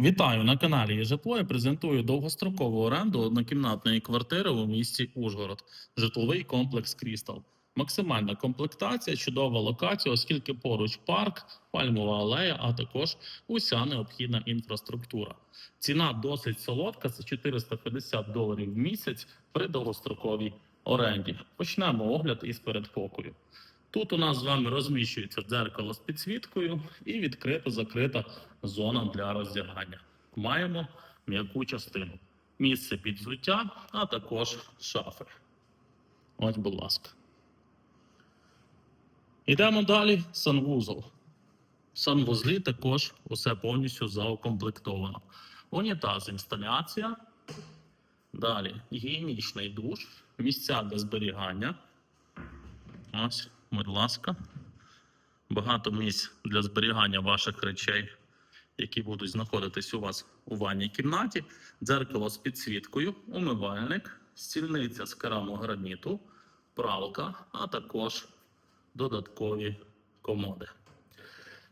Вітаю на каналі «Є житло. Я презентую довгострокову оренду однокімнатної квартири у місті Ужгород, житловий комплекс Крістал. Максимальна комплектація, чудова локація, оскільки поруч парк, пальмова алея, а також уся необхідна інфраструктура. Ціна досить солодка, це 450 доларів в місяць при довгостроковій оренді. Почнемо огляд із передпокою. Тут у нас з вами розміщується дзеркало з підсвіткою і відкрита закрита зона для роздягання. Маємо м'яку частину, місце під взуття, а також шафи. Ось, будь ласка. Йдемо далі. Санвузол. В санвузлі також усе повністю заукомплектовано. Унітаз, інсталяція. Далі гігієнічний душ, місця для зберігання. Ось, будь ласка. Багато місць для зберігання ваших речей, які будуть знаходитись у вас у ванній кімнаті. Дзеркало з підсвіткою, умивальник, стільниця з керамограніту, пралка, а також додаткові комоди.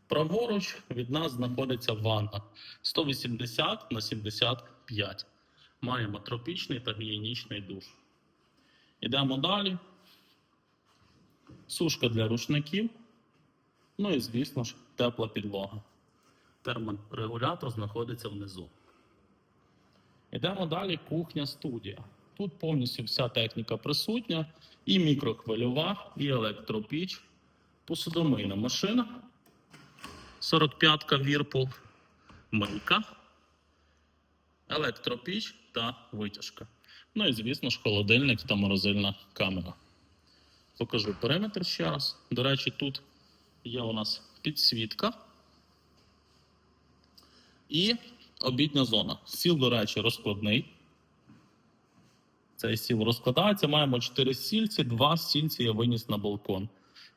Праворуч від нас знаходиться ванна 180 на 75. Маємо тропічний та гігієнічний душ. Йдемо далі. Сушка для рушників. Ну і, звісно ж, тепла підлога. Терморегулятор знаходиться внизу. Йдемо далі. Кухня студія. Тут повністю вся техніка присутня: і мікрохвильова, і електропіч, посудомийна машина, 45-ка Whirlpool, мийка, електропіч та витяжка. Ну і, звісно ж, холодильник та морозильна камера. Покажу периметр ще раз. До речі, тут є у нас підсвітка і обідня зона. Стіл, до речі, розкладний. Цей стіл розкладається. Маємо 4 стільці, 2 стільці я виніс на балкон.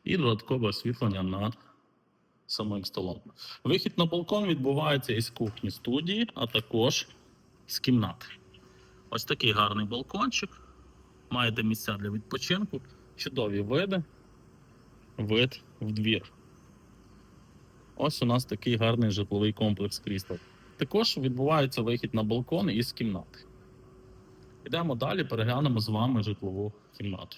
І додаткове освітлення над самим столом. Вихід на балкон відбувається із кухні студії, а також з кімнати. Ось такий гарний балкончик. Маєте місця для відпочинку, чудові види, вид в двір. Ось у нас такий гарний житловий комплекс Крістал. Також відбувається вихід на балкон із кімнати. Йдемо далі, переглянемо з вами житлову кімнату.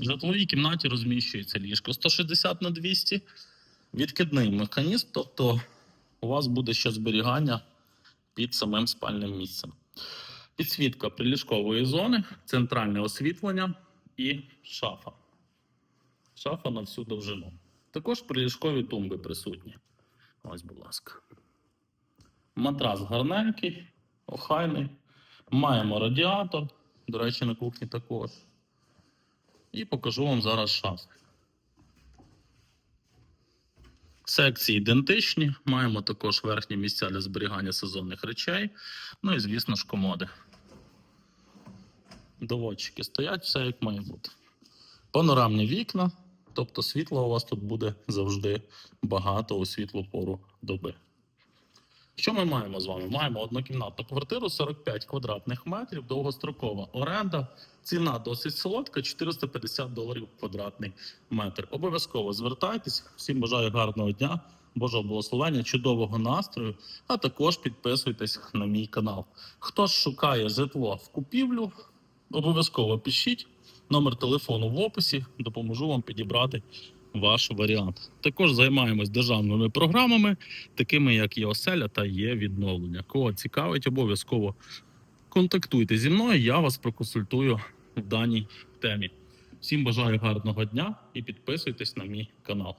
В житловій кімнаті розміщується ліжко 160 на 200, відкидний механізм, тобто у вас буде ще зберігання під самим спальним місцем. Підсвітка приліжкової зони, центральне освітлення і шафа. Шафа на всю довжину. Також приліжкові тумби присутні. Ось, будь ласка. Матрас гарненький, охайний. Маємо радіатор, до речі, на кухні також. І покажу вам зараз шафи. Секції ідентичні. Маємо також верхні місця для зберігання сезонних речей. Ну і, звісно ж, комоди. Доводчики стоять, все як має бути. Панорамні вікна, тобто світла у вас тут буде завжди багато у світлу пору доби. Що ми маємо з вами? Маємо однокімнатну квартиру 45 квадратних метрів, довгострокова оренда. Ціна досить солодка 450 доларів квадратний метр. Обов'язково звертайтесь. Всім бажаю гарного дня, Божого благословення, чудового настрою, а також підписуйтесь на мій канал. Хто шукає житло в купівлю, обов'язково пишіть. Номер телефону в описі, допоможу вам підібрати ваш варіант. Також займаємось державними програмами, такими як є оселя та є відновлення. Кого цікавить, обов'язково контактуйте зі мною, я вас проконсультую в даній темі. Всім бажаю гарного дня і підписуйтесь на мій канал.